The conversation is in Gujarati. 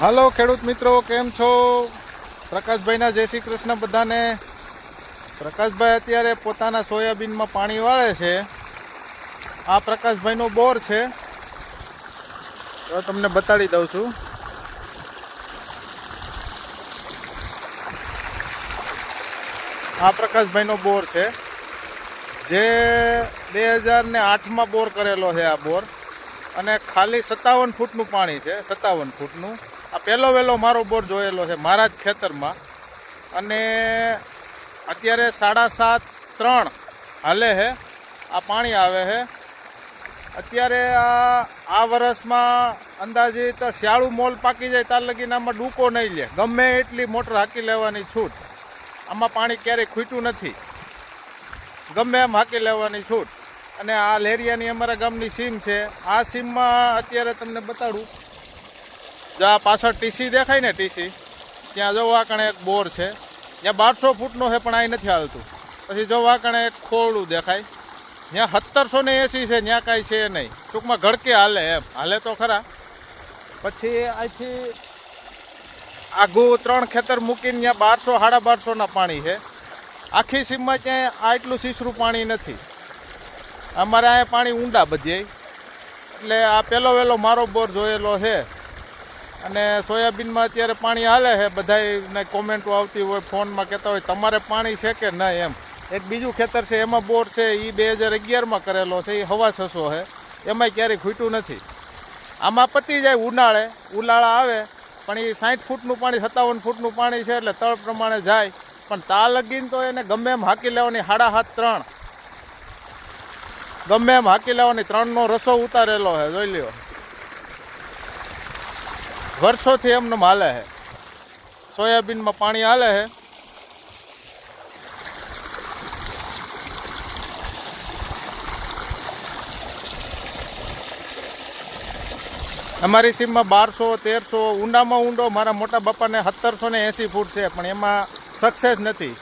હાલો, ખેડૂત મિત્રો, કેમ છો? પ્રકાશભાઈના જય શ્રી કૃષ્ણ બધાને. પ્રકાશભાઈ અત્યારે પોતાના સોયાબીનમાં પાણી વાળે છે. આ પ્રકાશભાઈનો બોર છે. તો તમને બતાડી દઉં છું. આ પ્રકાશભાઈનો બોર છે. જે બે હજાર ને આઠમાં બોર કરેલો છે આ બોર. અને ખાલી સત્તાવન ફૂટનું પાણી છે, સત્તાવન ફૂટનું. આ પહેલો વહેલો મારો બોર જોયેલો છે મારા જ ખેતરમાં. અને અત્યારે સાડા સાત, ત્રણ હાલે છે આ પાણી આવે છે અત્યારે આ આ વર્ષમાં અંદાજિત શિયાળું મોલ પાકી જાય ત્યાર લગીને આમાં ડૂકો નહીં લે. ગમે એટલી મોટર હાકી લેવાની છૂટ. આમાં પાણી ક્યારેય ખૂટ્યું નથી. ગમે એમ હાકી લેવાની છૂટ. અને આ લેરિયાની અમારા ગામની સીમ છે. આ સીમમાં અત્યારે તમને બતાડું જો આ પાછળ ટીસી દેખાય ને ટીસી ત્યાં જો વાકણે એક બોર છે. ત્યાં બારસો ફૂટનો છે, પણ અહીં નથી હાલતું. પછી જો વાકણે એક ખોળું દેખાય. ત્યાં સત્તરસો ને એંસી છે, ત્યાં કાંઈ છે નહીં. ટૂંકમાં ઘડકે હાલે એમ. હાલે તો ખરા. પછી અહીંથી આઘું ત્રણ ખેતર મૂકીને ત્યાં બારસો, સાડા બારસોના પાણી છે. આખી સીમમાં ક્યાંય આટલું સીસરું પાણી નથી. અમારે અહીંયા પાણી ઊંડા બધે. એટલે આ પહેલો વહેલો મારો બોર જોયેલો છે. અને સોયાબીનમાં અત્યારે પાણી હાલે છે. બધાને કોમેન્ટો આવતી હોય, ફોનમાં કહેતા હોય, તમારે પાણી છે કે નહીં? એમ. એક બીજું ખેતર છે, એમાં બોર છે એ બે હજાર અગિયારમાં કરેલો છે એ હવા છસો છે. એમાંય ક્યારેય ખૂટ્યું નથી. આમાં પતી જાય ઉનાળે, ઉનાળા આવે, પણ એ સાઠ ફૂટનું પાણી, સત્તાવન ફૂટનું પાણી છે એટલે તળ પ્રમાણે જાય. પણ તા લગીન તો એને ગમે એમ હાકી લેવાની, હાડા હાથ ત્રણ. ગમે એમ હાકી લેવાની, ત્રણનો રસો ઉતારેલો છે, જોઈ લ્યો. વર્ષોથી એમને હાલે છે. સોયાબીનમાં પાણી હાલે છે. અમારી સીમમાં બારસો, તેરસો, ઊંડામાં ઊંડો, મારા મોટા બાપાને સત્તરસો ને એંસી ફૂટ છે, પણ એમાં સક્સેસ નથી.